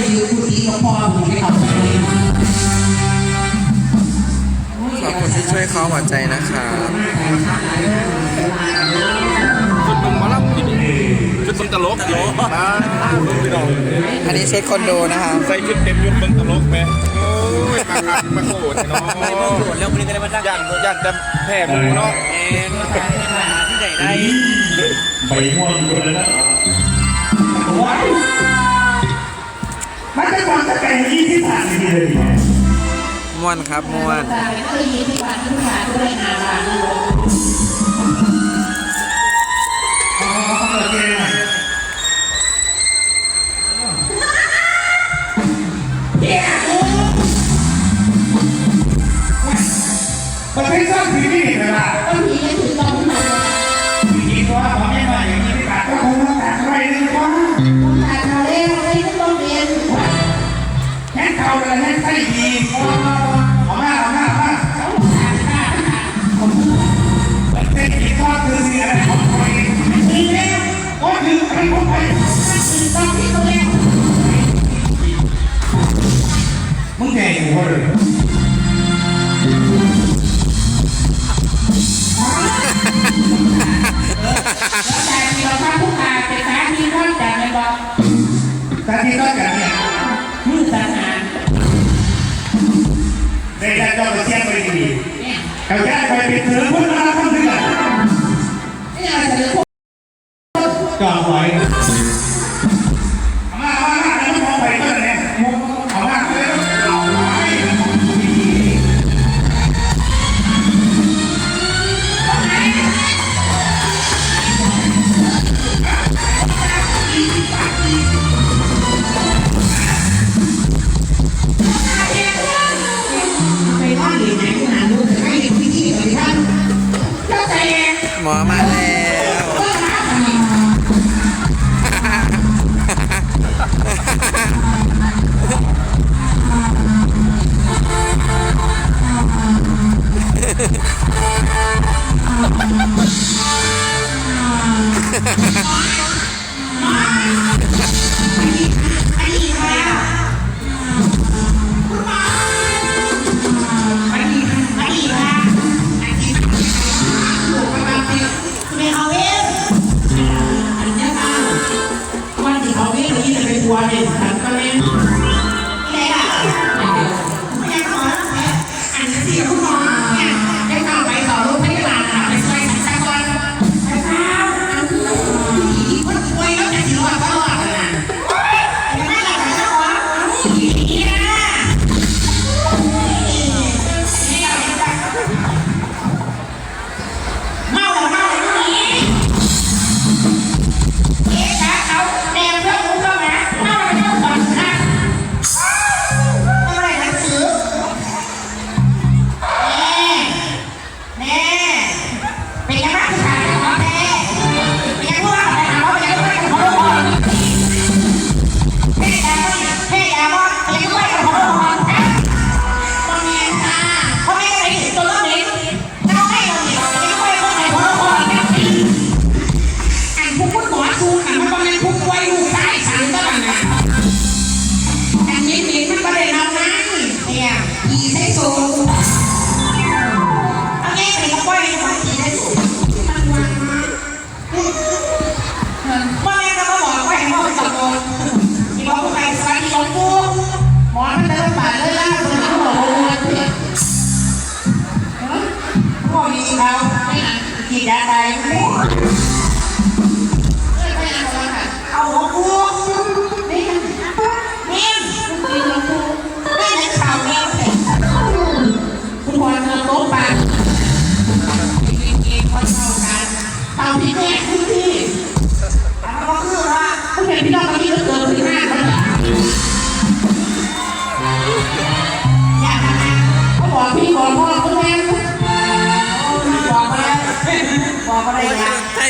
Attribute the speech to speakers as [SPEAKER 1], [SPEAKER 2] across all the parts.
[SPEAKER 1] ได้ยืมกูตีกับพ่อผมไม่เอา
[SPEAKER 2] ขอบคุณที่ช่วยเขาหัวใจนะคะ
[SPEAKER 3] จุดตุ่มมาลับที่นี่ชุดคนตลกตลกนะ
[SPEAKER 2] อันนี้เช็คคอนโดนะคะ
[SPEAKER 3] ใส่ชุดเต็มยุเบิ่งตลกไหมโอ้ยมาครับมาโกรธเนาะ
[SPEAKER 4] ไม่
[SPEAKER 3] มา
[SPEAKER 1] โก
[SPEAKER 2] รธ
[SPEAKER 1] แล้
[SPEAKER 5] ววั
[SPEAKER 1] นนี้
[SPEAKER 5] ก็เลย
[SPEAKER 1] มา
[SPEAKER 5] ตั้งย่านย่าน
[SPEAKER 1] จะ
[SPEAKER 5] แพ้
[SPEAKER 2] หมู
[SPEAKER 1] เนาะเองที่ไหนได้ใบม่วงคนละนะ มันจะวางตะแกรงยี่ที่ผ่านดีเลยม่วนครับม่วนมันไม่สร้างที่นี่เลยล่ะ I'm gonna ah, ah, Cảm.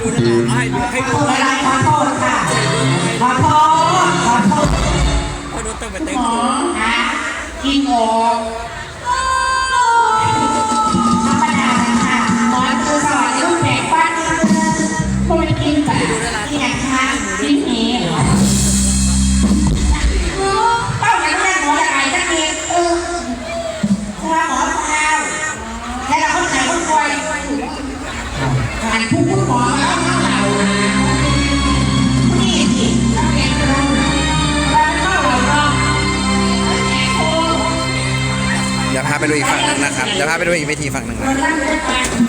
[SPEAKER 1] ดูนะ
[SPEAKER 4] ให้ดูให้ดูให้ดู
[SPEAKER 1] ขอโทษค่ะขอโทษขอโทษ
[SPEAKER 4] ขอโทษต้องไปเต้น
[SPEAKER 1] มอนะกินมอ
[SPEAKER 2] พาไปดูอีกเวทีฝั่งหนึ่งนะ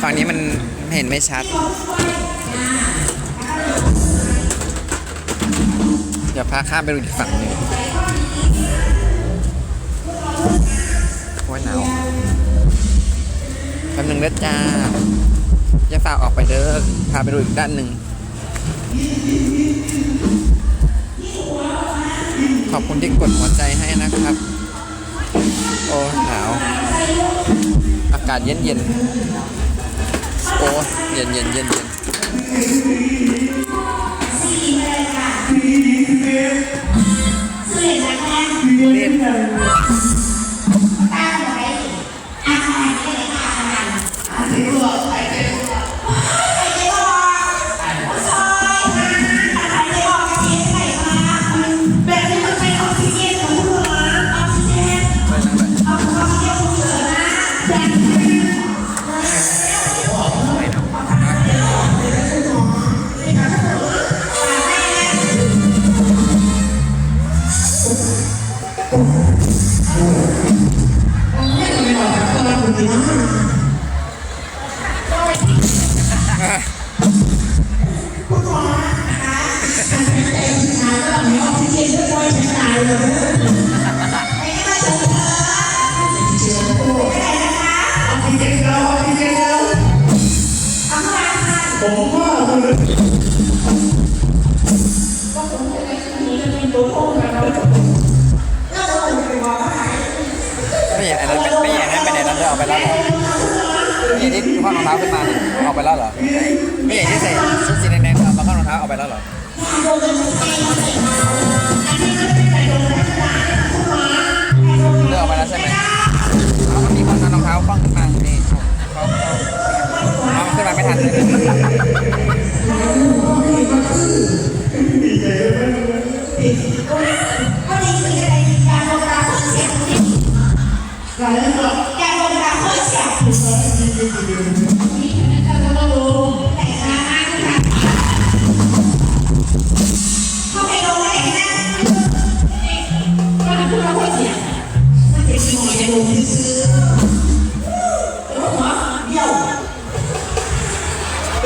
[SPEAKER 2] ฝั่งนี้มันเห็นไม่ชัด เดี๋ยวพาข้ามไปดูอีกฝั่งหนึ่งโอ้ยหนาวแป๊บนึงเด้อจ้าจะฝากออกไปเด้อพาไปดูอีกด้านหนึ่งขอบคุณที่กดหัวใจให้นะครับ โอ้หนาวากาศเย็นเย็นๆโอ้เย็นเย็นเย็นเย็นเล่น ไหนนั่นเธอเอาไปแล้วเหรอไม่เห็นที่คว้ารองเท้าขึ้นมาเนี่ยเอาไปแล้วเหรอไม่เห็นที่ใส่ชุดสีแดงๆเอามาคว้ารองเท้าเอาไปแล้วเหรอเลือกเอาไปแล้วใช่ไหมเอามันมีคนเอารองเท้าคว้างขึ้นมา ไ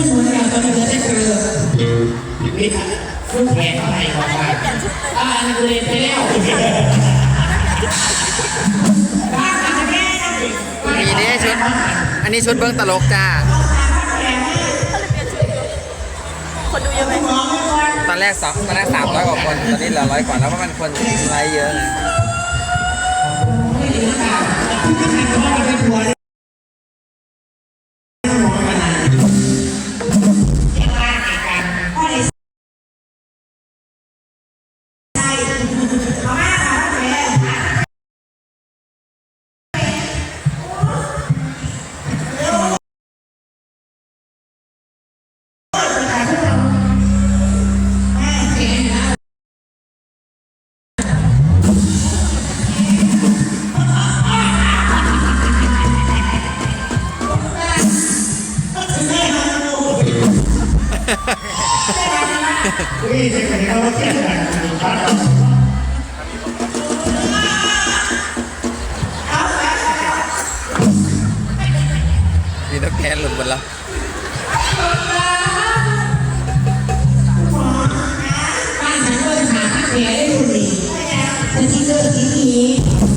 [SPEAKER 2] ู้ชม
[SPEAKER 1] เราตอนนี้ได้คือมีผู้แขนอะไรของมันอ่าเลยไปแล้ว
[SPEAKER 4] มีนี่ชุด อันนี้ชุดเบื้องตลกจ้า
[SPEAKER 6] คนดูเยอะไหม
[SPEAKER 4] ตอนแรกสองตอนแรกสามร้อยกว่าคน ตอนนี้เหลือร้อยกว่าแล้วเพราะมันคนไลค์เยอะ หลุดหมดแล้วา
[SPEAKER 1] เด
[SPEAKER 2] หาเสี
[SPEAKER 4] ได้ดู
[SPEAKER 2] ดีฉันที่เจ
[SPEAKER 1] อ
[SPEAKER 2] ที่
[SPEAKER 7] นี้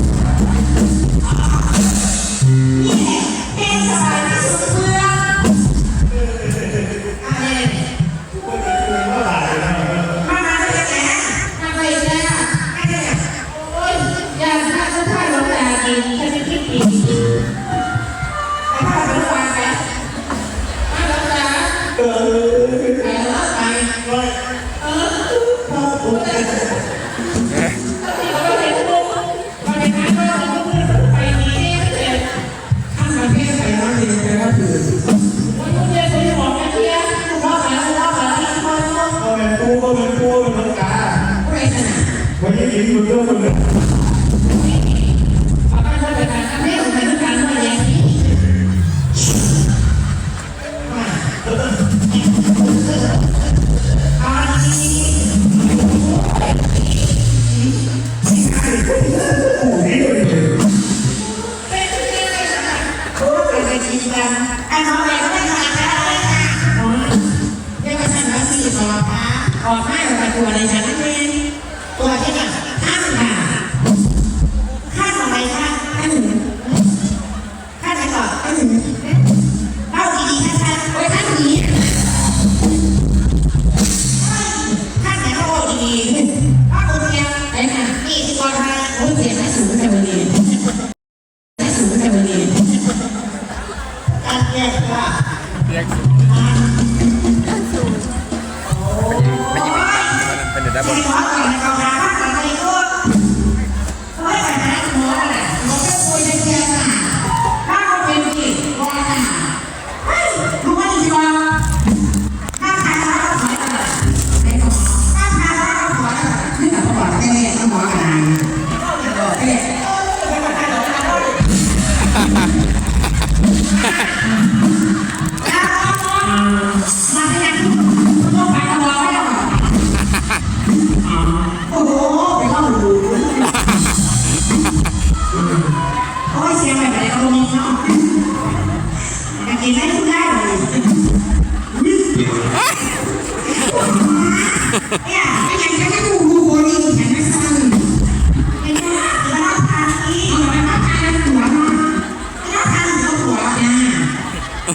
[SPEAKER 2] Eve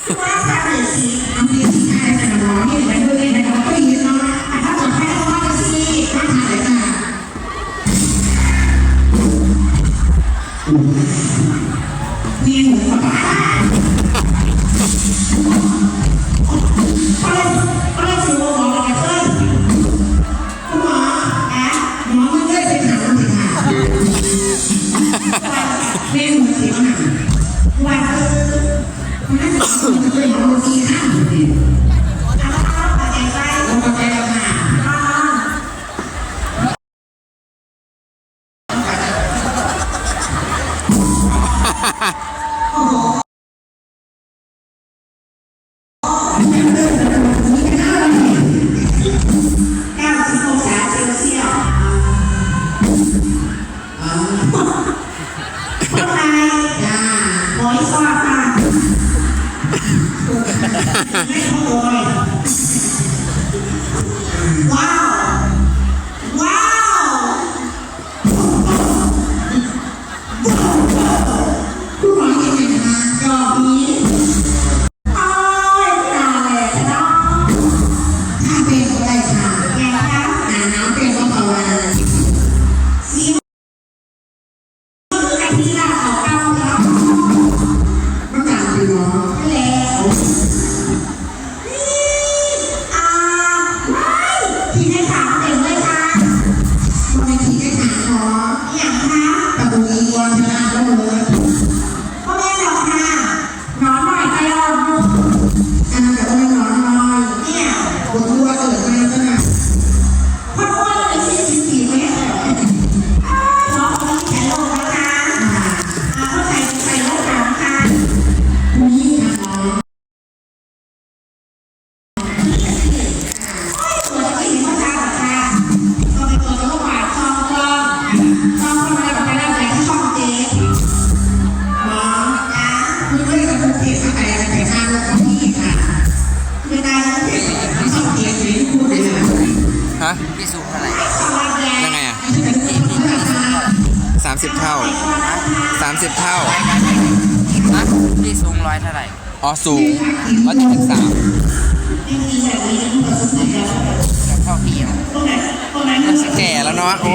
[SPEAKER 2] Class average seat on 30 เท่า
[SPEAKER 7] นะ
[SPEAKER 2] พี่สูงร้อ
[SPEAKER 7] ยเท่า
[SPEAKER 4] ไหร่
[SPEAKER 5] อ๋
[SPEAKER 4] อ
[SPEAKER 5] สูงร้อยเจ็สาม
[SPEAKER 4] เท่าพี่อะ
[SPEAKER 5] แก่แล้วเนาะโอ้